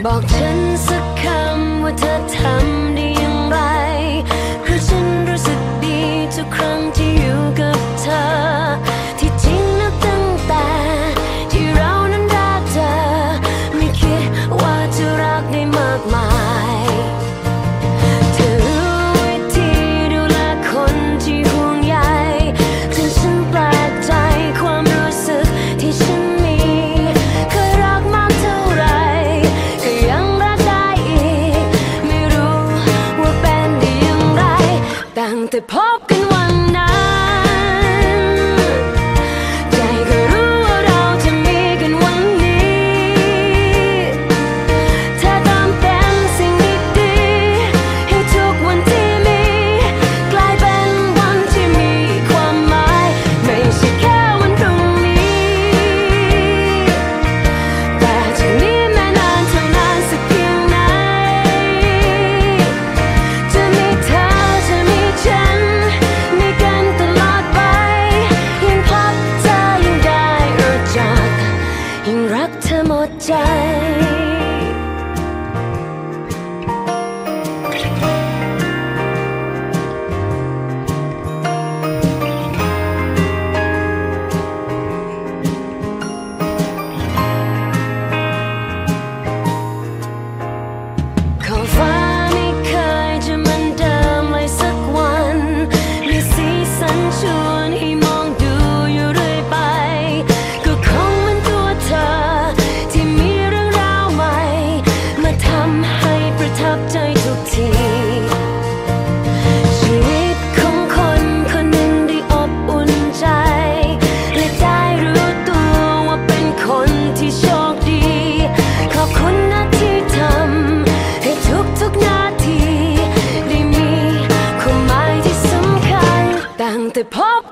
บอกฉันสักคำว่าเธอทำได้ยังไงเพราะฉันรู้สึกดีทุกครั้งที่อยู่กับเธอ ที่จริงนัตั้งแต่ ที่เรานั้นรักเธอ ไม่คิดว่าจะรักได้มากมา Antypop!